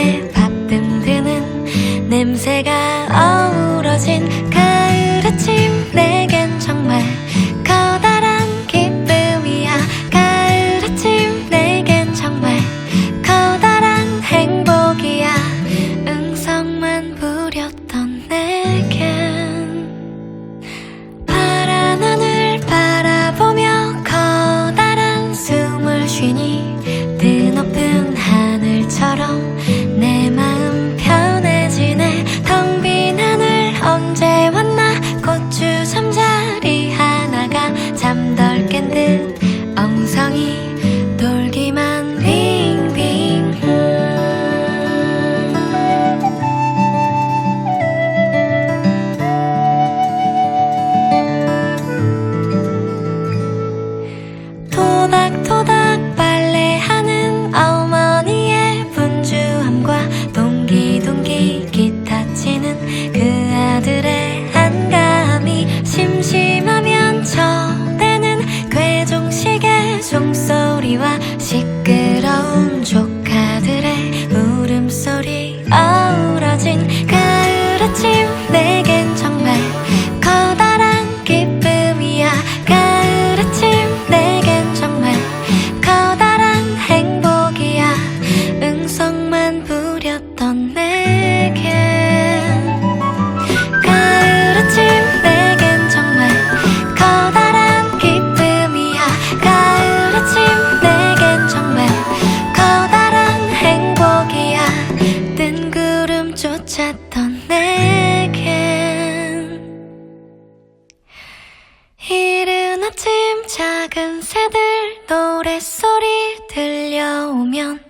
구수하게 밥듬드는 냄새가 어우러진 언제 왔나? 고추 잠자리 하나가 잠덜 깬 듯 엉성이 돌기만 빙빙. 토닥토닥 응성만 부렸던 내겐 가을 아침 내겐 정말 커다란 기쁨이야. 가을 아침 내겐 정말 커다란 행복이야. 뜬 구름 쫓았던 내겐 이른 아침 작은 새들 노랫소리 들려오면